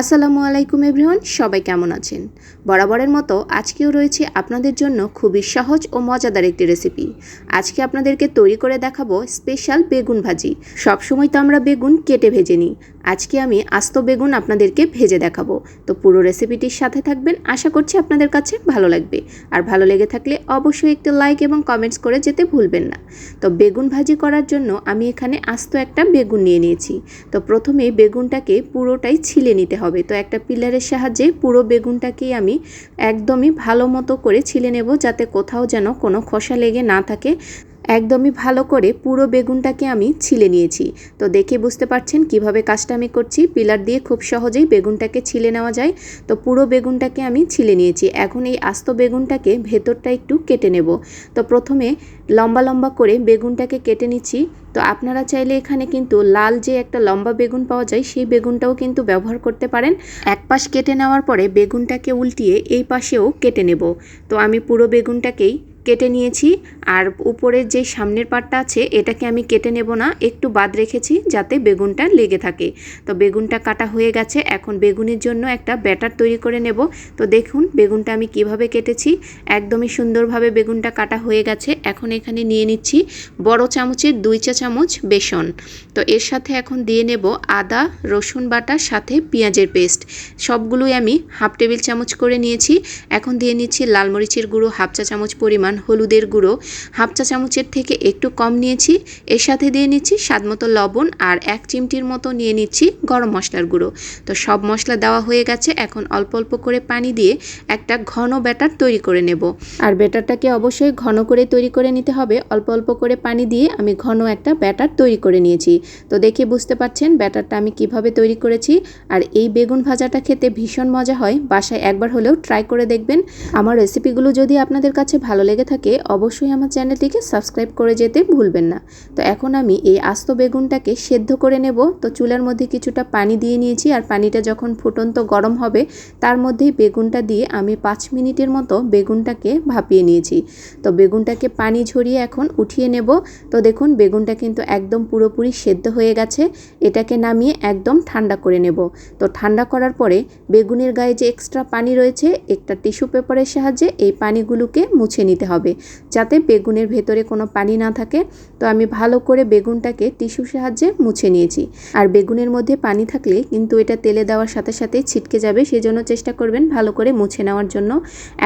আসসালামু আলাইকুম এভরিওয়ান, সবাই কেমন আছেন? বরাবরের মতো আজকেও রয়েছে আপনাদের জন্য খুবই সহজ ও মজাদার একটি রেসিপি আজকে আপনাদেরকে তৈরি করে দেখাবো স্পেশাল বেগুন ভাজি। সবসময় তো আমরা বেগুন কেটে ভেজে নিই। আজকে আমি আস্ত বেগুন আপনাদেরকে ভেজে দেখাবো। তো পুরো রেসিপিটির সাথে থাকবেন, আশা করছি আপনাদের কাছে ভালো লাগবে। আর ভালো লেগে থাকলে অবশ্যই একটু লাইক এবং কমেন্টস করে যেতে ভুলবেন না। তো বেগুন ভাজি করার জন্য আমি এখানে আস্ত একটা বেগুন নিয়ে নিয়েছি। তো প্রথমে বেগুনটাকে পুরোটাই ছিলে নিতে হবে। তো একটা পিলারের সাহায্যে পুরো বেগুনটাকেই আমি একদমই ভালো মতো করে ছিলে নেব যাতে কোথাও যেন কোনো খোসা লেগে না থাকে। একদমই ভালো করে পুরো বেগুনটাকে আমি ছিলে নিয়েছি। তো দেখে বুঝতে পারছেন কীভাবে কাজটা আমি করছি। পিলার দিয়ে খুব সহজেই বেগুনটাকে ছিলে নেওয়া যায়। তো পুরো বেগুনটাকে আমি ছিলে নিয়েছি। এখন এই আস্ত বেগুনটাকে ভেতরটা একটু কেটে নেব। তো প্রথমে লম্বা লম্বা করে বেগুনটাকে কেটে নিচ্ছি। তো আপনারা চাইলে এখানে কিন্তু লাল যে একটা লম্বা বেগুন পাওয়া যায়, সেই বেগুনটাও কিন্তু ব্যবহার করতে পারেন। এক পাশ কেটে নেওয়ার পরে বেগুনটাকে উল্টিয়ে এই পাশেও কেটে নেব। তো আমি পুরো বেগুনটাকেই কেটে নিয়েছি আর উপরের যে সামনের পাটটা আছে, এটাকে আমি কেটে নেব না, একটু বাদ রেখেছি যাতে বেগুনটা লেগে থাকে। তো বেগুনটা কাটা হয়ে গেছে, এখন বেগুনের জন্য একটা ব্যাটার তৈরি করে নেব। তো দেখুন বেগুনটা আমি কীভাবে কেটেছি, একদমই সুন্দরভাবে বেগুনটা কাটা হয়ে গেছে। এখন এখানে নিয়ে নিচ্ছি বড় চামচের দুই চা চামচ বেসন। তো এর সাথে এখন দিয়ে নেব আদা, রসুন বাটার সাথে পেঁয়াজের পেস্ট। সবগুলোই আমি হাফ টেবিল চামচ করে নিয়েছি। এখন দিয়ে নিচ্ছি লাল মরিচের গুঁড়ো হাফ চা চামচ পরিমাণ। হলুদের গুঁড়ো, হাফ চা চামচের থেকে একটু কম নিয়েছি। এর সাথে দিয়ে নিচ্ছি স্বাদ মতো লবণ আর এক চিমটির মতো নিয়ে নিচ্ছি গরম মশলার গুঁড়ো। তো সব মশলা দেওয়া হয়ে গেছে, এখন অল্প অল্প করে পানি দিয়ে একটা ঘন ব্যাটার তৈরি করে নেব। আর ব্যাটারটাকে অবশ্যই ঘন করে তৈরি করে নিতে হবে। অল্প অল্প করে পানি দিয়ে আমি ঘন একটা ব্যাটার তৈরি করে নিয়েছি। তো দেখে বুঝতে পারছেন ব্যাটারটা আমি কীভাবে তৈরি করেছি। আর এই বেগুন ভাজাটা খেতে ভীষণ মজা হয়, বাসায় একবার হলেও ট্রাই করে দেখবেন। আমার রেসিপিগুলো যদি আপনাদের কাছে ভালো লেগে থাকে, অবশ্যই আমার চ্যানেলটিকে সাবস্ক্রাইব করে যেতে ভুলবেন না। তো এখন আমি এই আস্ত বেগুনটাকে সেদ্ধ করে নেব। তো চুলার মধ্যে কিছুটা পানি দিয়ে নিয়েছি আর পানিটা যখন ফুটন্ত গরম হবে, তার মধ্যেই বেগুনটা দিয়ে আমি পাঁচ মিনিটের মতো বেগুনটাকে ভাপিয়ে নিয়েছি। তো বেগুনটাকে পানি ঝরিয়ে এখন উঠিয়ে নেব। তো দেখুন, বেগুনটা কিন্তু একদম পুরোপুরি সেদ্ধ হয়ে গেছে। এটাকে নামিয়ে একদম ঠান্ডা করে নেব। তো ঠান্ডা করার পরে বেগুনের গায়ে যে এক্সট্রা পানি রয়েছে, একটা টিস্যু পেপারের সাহায্যে এই পানিগুলোকে মুছে নিতে হবে। যাতে বেগুনের ভেতরে কোনো পানি না থাকে, তো আমি ভালো করে বেগুনটাকে টিস্যুর সাহায্যে মুছে নিয়েছি। আর বেগুনের মধ্যে পানি থাকলে কিন্তু এটা তেলে দেওয়ার সাথে সাথে ছিটকে যাবে, সেজন্য চেষ্টা করবেন ভালো করে মুছে নেওয়ার জন্য।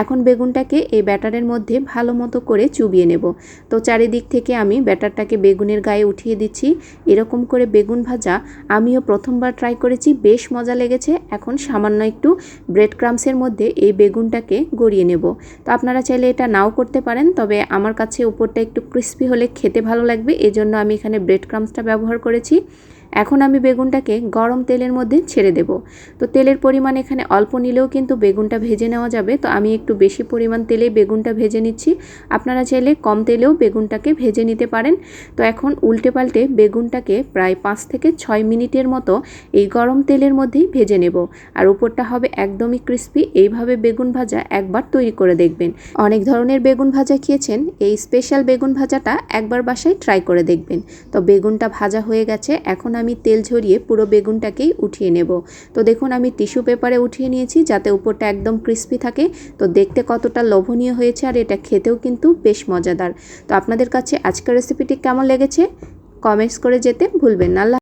এখন বেগুনটাকে এই ব্যাটারের মধ্যে ভালো মতো করে চুবিয়ে নেব। তো চারিদিক থেকে আমি ব্যাটারটাকে বেগুনের গায়ে উঠিয়ে দিচ্ছি। এরকম করে বেগুন ভাজা আমিও প্রথমবার ট্রাই করেছি, বেশ মজা লেগেছে। এখন সামান্য একটু ব্রেড ক্রামসের মধ্যে এই বেগুনটাকে গড়িয়ে নেব। তো আপনারা চাইলে এটা নাও করতে পারেন, তবে আমার কাছে উপরটা একটু ক্রিস্পি হলে খেতে ভালো লাগবে। এজন্য আমি এখানে ব্রেড ক্রামসটা ব্যবহার করেছি। এখন আমি বেগুনটাকে গরম তেলের মধ্যে ছেড়ে দেব। তো তেলের পরিমাণ এখানে অল্প নিলেও কিন্তু বেগুনটা ভেজে নেওয়া যাবে। তো আমি একটু বেশি পরিমাণ তেলে বেগুনটা ভেজে নিচ্ছি। আপনারা চাইলে কম তেলেও বেগুনটাকে ভেজে নিতে পারেন। তো এখন উল্টে পাল্টে বেগুনটাকে প্রায় পাঁচ থেকে ছয় মিনিটের মতো এই গরম তেলের মধ্যেই ভেজে নেব। আর উপরটা হবে একদমই ক্রিস্পি। এইভাবে বেগুন ভাজা একবার তৈরি করে দেখবেন। অনেক ধরনের বেগুন ভাজা খেয়েছেন। এই স্পেশাল বেগুন ভাজাটা একবার বাসায় ট্রাই করে দেখবেন। তো বেগুনটা ভাজা হয়ে গেছে। এখন আমি তেল ঝরিয়ে পুরো বেগুনটাকেই উঠিয়ে নেব। তো দেখুন, আমি টিস্যু পেপারে উঠিয়ে নিয়েছি যাতে উপরটা একদম ক্রিস্পি থাকে। তো দেখতে কতটা লোভনীয় হয়েছে আর এটা খেতেও কিন্তু বেশ মজাদার। তো আপনাদের কাছে আজকের রেসিপিটি কেমন লেগেছে? কমেন্টস করে যেতে ভুলবেন না।